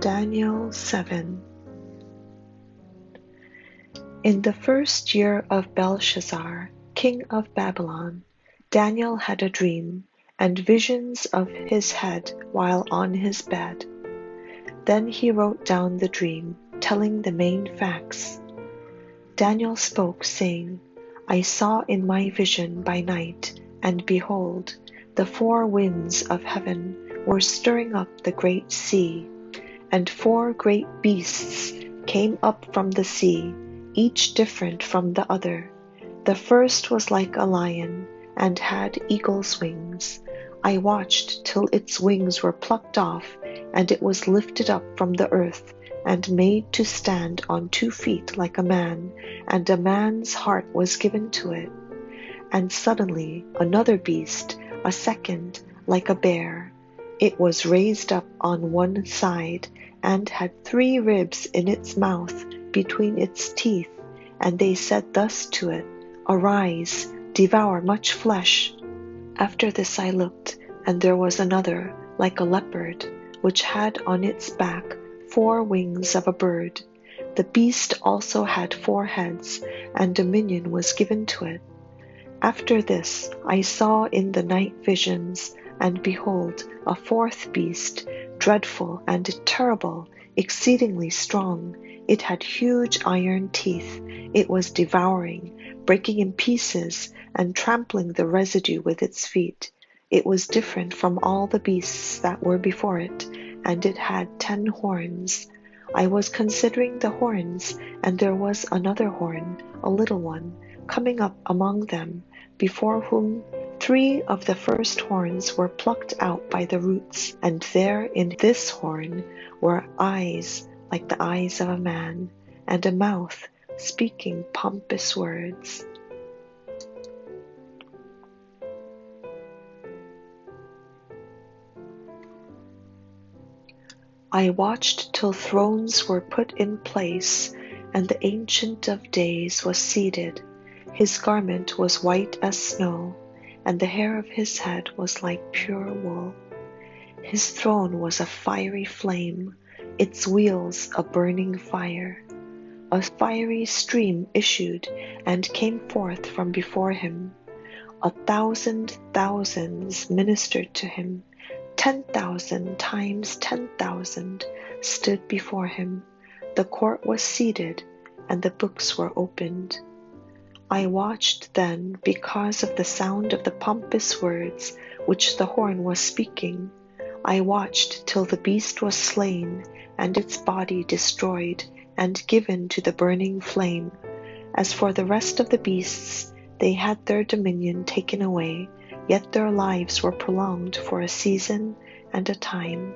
Daniel 7 In the first year of Belshazzar, king of Babylon, Daniel had a dream and visions of his head while on his bed. Then he wrote down the dream, telling the main facts. Daniel spoke, saying, I saw in my vision by night, and behold, the four winds of heaven were stirring up the great sea, and four great beasts came up from the sea, each different from the other. The first was like a lion, and had eagle's wings. I watched till its wings were plucked off, and it was lifted up from the earth, and made to stand on two feet like a man, and a man's heart was given to it. And suddenly another beast, a second, like a bear. It was raised up on one side, and had three ribs in its mouth between its teeth, and they said thus to it, Arise, devour much flesh. After this I looked, and there was another, like a leopard, which had on its back four wings of a bird. The beast also had four heads, and dominion was given to it. After this I saw in the night visions, and behold, a fourth beast, dreadful and terrible, exceedingly strong. It had huge iron teeth. It was devouring, breaking in pieces, and trampling the residue with its feet. It was different from all the beasts that were before it, and it had ten horns. I was considering the horns, and there was another horn, a little one, coming up among them before whom three of the first horns were plucked out by the roots, and there in this horn were eyes like the eyes of a man, and a mouth speaking pompous words. I watched till thrones were put in place, and the Ancient of Days was seated his garment was white as snow, and the hair of his head was like pure wool. His throne was a fiery flame, its wheels a burning fire. A fiery stream issued and came forth from before him. A thousand thousands ministered to him. Ten thousand times ten thousand stood before him. The court was seated, and the books were opened. I watched then because of the sound of the pompous words which the horn was speaking. I watched till the beast was slain, and its body destroyed, and given to the burning flame. As for the rest of the beasts, they had their dominion taken away, yet their lives were prolonged for a season and a time.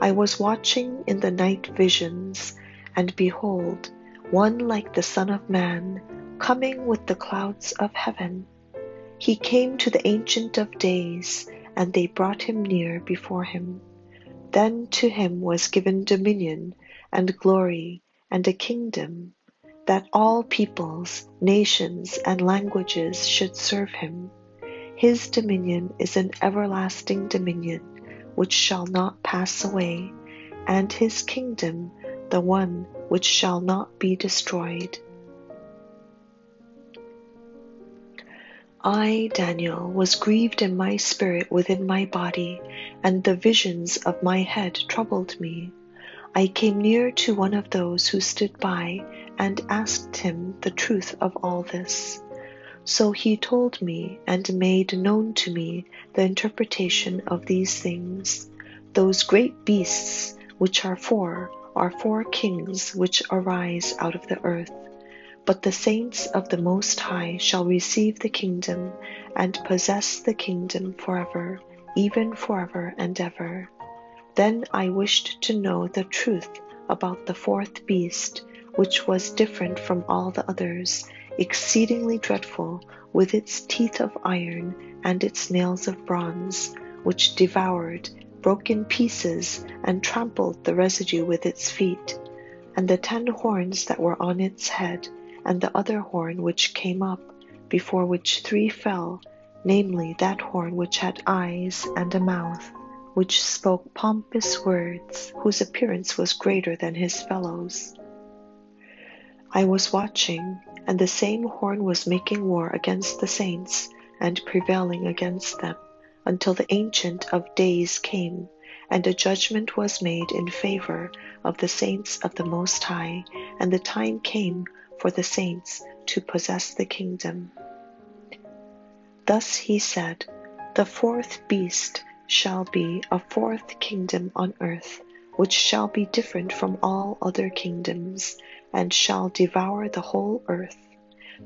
I was watching in the night visions, and behold, one like the Son of Man coming with the clouds of heaven. He came to the Ancient of Days, and they brought him near before him. Then to him was given dominion, and glory, and a kingdom, that all peoples, nations, and languages should serve him. His dominion is an everlasting dominion, which shall not pass away, and his kingdom the one which shall not be destroyed. I, Daniel, was grieved in my spirit within my body, and the visions of my head troubled me. I came near to one of those who stood by and asked him the truth of all this. So he told me and made known to me the interpretation of these things. Those great beasts, which are four, are four kings which arise out of the earth. But the saints of the Most High shall receive the kingdom and possess the kingdom forever, even forever and ever. Then I wished to know the truth about the fourth beast, which was different from all the others, exceedingly dreadful, with its teeth of iron and its nails of bronze, which devoured, broke in pieces, and trampled the residue with its feet, and the ten horns that were on its head and the other horn which came up, before which three fell, namely that horn which had eyes and a mouth. which spoke pompous words, whose appearance was greater than his fellows. I was watching, and the same horn was making war against the saints and prevailing against them, until the Ancient of Days came, and a judgment was made in favor of the saints of the Most High, and the time came for the saints to possess the kingdom. Thus he said, The fourth beast shall be a fourth kingdom on earth, which shall be different from all other kingdoms, and shall devour the whole earth,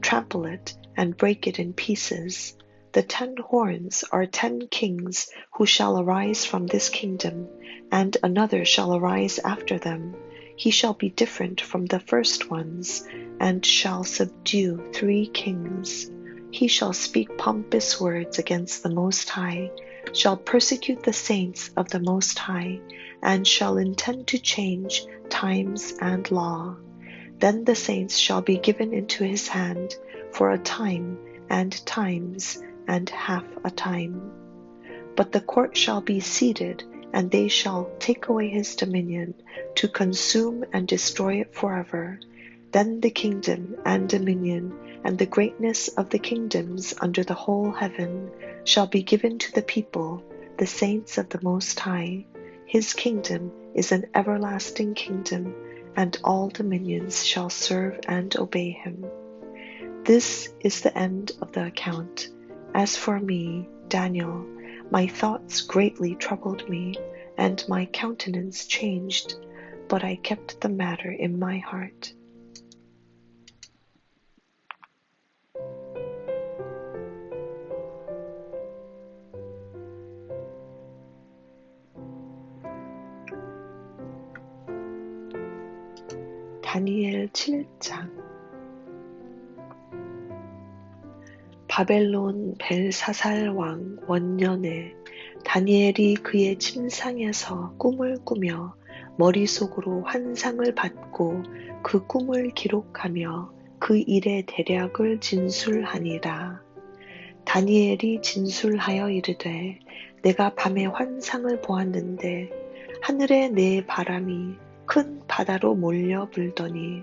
trample it, and break it in pieces. The ten horns are ten kings who shall arise from this kingdom, and another shall arise after them. He shall be different from the first ones, and shall subdue three kings. He shall speak pompous words against the Most High, shall persecute the saints of the Most High, and shall intend to change times and law. Then the saints shall be given into his hand for a time and times and half a time. But the court shall be seated, and they shall take away his dominion, to consume and destroy it forever. Then the kingdom and dominion and the greatness of the kingdoms under the whole heaven shall be given to the people, the saints of the Most High. His kingdom is an everlasting kingdom, and all dominions shall serve and obey him. This is the end of the account. As for me, Daniel, my thoughts greatly troubled me, and my countenance changed, but I kept the matter in my heart. 다니엘 7장 바벨론 벨사살 왕 원년에 다니엘이 그의 침상에서 꿈을 꾸며 머릿속으로 환상을 받고 그 꿈을 기록하며 그 일의 대략을 진술하니라. 다니엘이 진술하여 이르되 내가 밤에 환상을 보았는데 하늘에 내 바람이 큰 바다로 몰려 불더니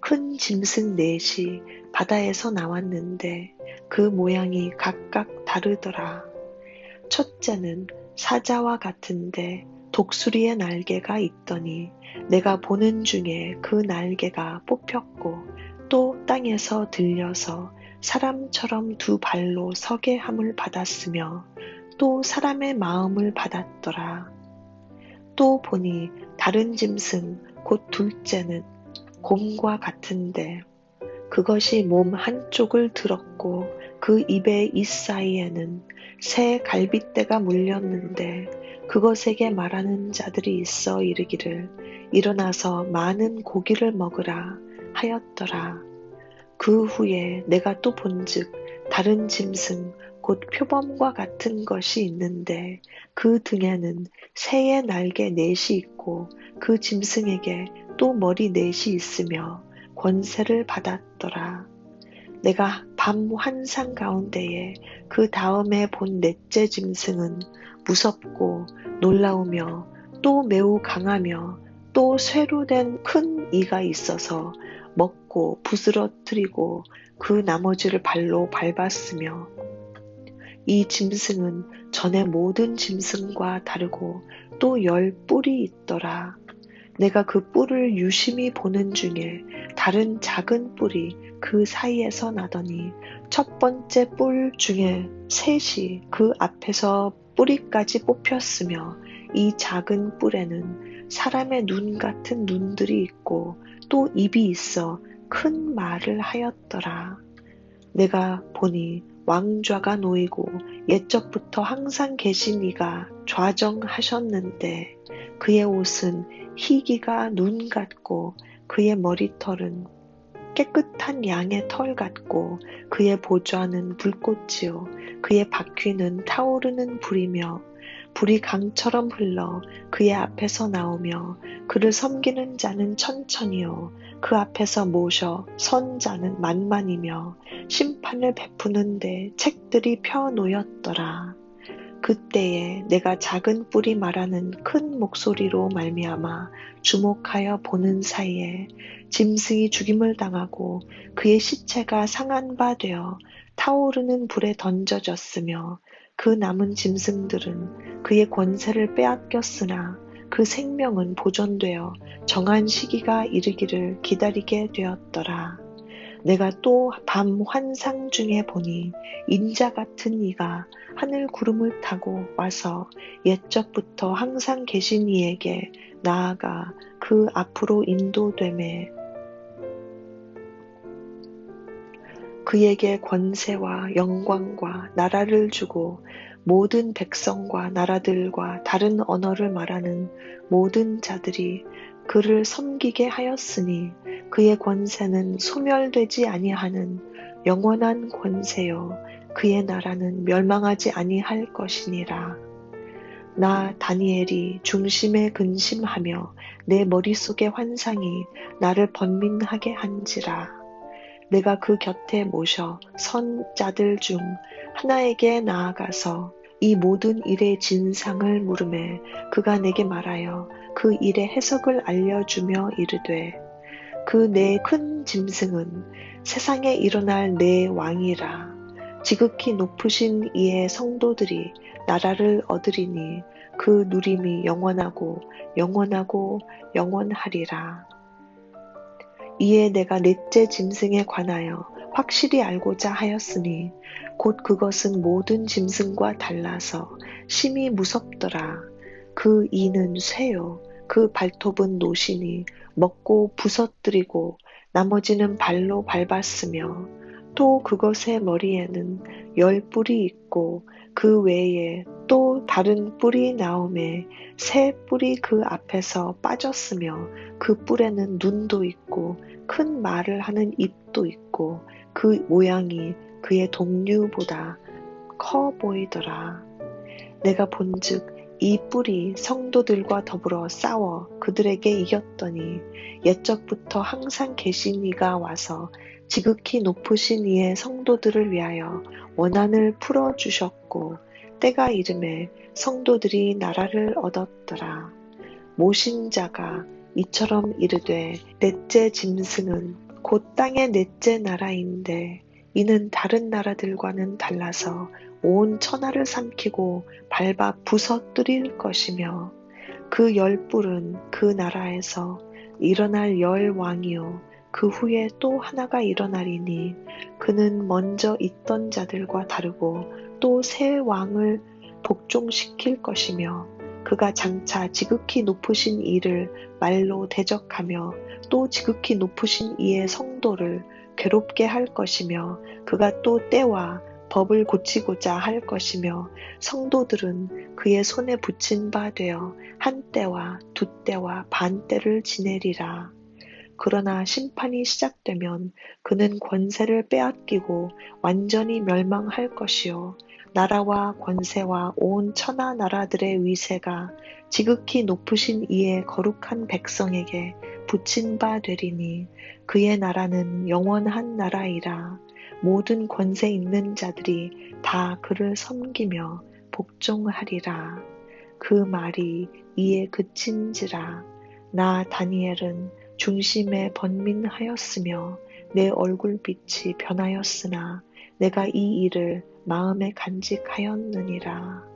큰 짐승 넷이 바다에서 나왔는데 그 모양이 각각 다르더라. 첫째는 사자와 같은데 독수리의 날개가 있더니 내가 보는 중에 그 날개가 뽑혔고 또 땅에서 들려서 사람처럼 두 발로 서게 함을 받았으며 또 사람의 마음을 받았더라. 또 보니 다른 짐승 곧 둘째는 곰과 같은데 그것이 몸 한쪽을 들었고 그 입의 이 사이에는 새 갈빗대가 물렸는데 그것에게 말하는 자들이 있어 이르기를 일어나서 많은 고기를 먹으라 하였더라. 그 후에 내가 또 본즉 다른 짐승 곧 표범과 같은 것이 있는데 그 등에는 새의 날개 넷이 있고 그 짐승에게 또 머리 넷이 있으며 권세를 받았더라. 내가 밤 환상 가운데에 그 다음에 본 넷째 짐승은 무섭고 놀라우며 또 매우 강하며 또 쇠로 된 큰 이가 있어서 먹고 부스러뜨리고 그 나머지를 발로 밟았으며 이 짐승은 전에 모든 짐승과 다르고 또 열 뿔이 있더라. 내가 그 뿔을 유심히 보는 중에 다른 작은 뿔이 그 사이에서 나더니 첫 번째 뿔 중에 셋이 그 앞에서 뿌리까지 뽑혔으며 이 작은 뿔에는 사람의 눈 같은 눈들이 있고 또 입이 있어 큰 말을 하였더라. 내가 보니 왕좌가 놓이고 옛적부터 항상 계신 이가 좌정하셨는데 그의 옷은 희기가 눈 같고 그의 머리털은 깨끗한 양의 털 같고 그의 보좌는 불꽃이요 그의 바퀴는 타오르는 불이며 불이 강처럼 흘러 그의 앞에서 나오며 그를 섬기는 자는 천천히요 그 앞에서 모셔 선 자는 만만이며 심판을 베푸는데 책들이 펴 놓였더라. 그때에 내가 작은 뿔이 말하는 큰 목소리로 말미암아 주목하여 보는 사이에 짐승이 죽임을 당하고 그의 시체가 상한 바 되어 타오르는 불에 던져졌으며 그 남은 짐승들은 그의 권세를 빼앗겼으나 그 생명은 보존되어 정한 시기가 이르기를 기다리게 되었더라. 내가 또 밤 환상 중에 보니 인자 같은 이가 하늘 구름을 타고 와서 옛적부터 항상 계신 이에게 나아가 그 앞으로 인도됨에. 그에게 권세와 영광과 나라를 주고 모든 백성과 나라들과 다른 언어를 말하는 모든 자들이 그를 섬기게 하였으니 그의 권세는 소멸되지 아니하는 영원한 권세요 그의 나라는 멸망하지 아니할 것이니라. 나 다니엘이 중심에 근심하며 내 머릿속의 환상이 나를 번민하게 한지라. 내가 그 곁에 모셔 선 자들 중 하나에게 나아가서 이 모든 일의 진상을 물음에 그가 내게 말하여 그 일의 해석을 알려주며 이르되 그 내 큰 짐승은 세상에 일어날 내 왕이라 지극히 높으신 이의 성도들이 나라를 얻으리니 그 누림이 영원하고 영원하고 영원하리라. 이에 내가 넷째 짐승에 관하여 확실히 알고자 하였으니 곧 그것은 모든 짐승과 달라서 심히 무섭더라. 그 이는 쇠요. 그 발톱은 노시니 먹고 부서뜨리고 나머지는 발로 밟았으며 또 그것의 머리에는 열 뿔이 있고 그 외에 또 다른 뿔이 나오매 새 뿔이 그 앞에서 빠졌으며 그 뿔에는 눈도 있고 큰 말을 하는 입도 있고 그 모양이 그의 동류보다 커 보이더라. 내가 본즉 이 뿔이 성도들과 더불어 싸워 그들에게 이겼더니 옛적부터 항상 계신 이가 와서 지극히 높으신 이의 성도들을 위하여 원한을 풀어 주셨고 때가 이름에 성도들이 나라를 얻었더라. 모신 자가 이처럼 이르되 넷째 짐승은 곧 땅의 넷째 나라인데 이는 다른 나라들과는 달라서 온 천하를 삼키고 밟아 부서뜨릴 것이며 그 열불은 그 나라에서 일어날 열 왕이요. 그 후에 또 하나가 일어나리니 그는 먼저 있던 자들과 다르고 또 새 왕을 복종시킬 것이며 그가 장차 지극히 높으신 이를 말로 대적하며 또 지극히 높으신 이의 성도를 괴롭게 할 것이며 그가 또 때와 법을 고치고자 할 것이며 성도들은 그의 손에 붙인 바 되어 한 때와 두 때와 반 때를 지내리라. 그러나 심판이 시작되면 그는 권세를 빼앗기고 완전히 멸망할 것이요. 나라와 권세와 온 천하 나라들의 위세가 지극히 높으신 이의 거룩한 백성에게 붙인 바 되리니 그의 나라는 영원한 나라이라. 모든 권세 있는 자들이 다 그를 섬기며 복종하리라. 그 말이 이에 그친지라. 나 다니엘은 중심에 번민하였으며 내 얼굴빛이 변하였으나 내가 이 일을 마음에 간직하였느니라.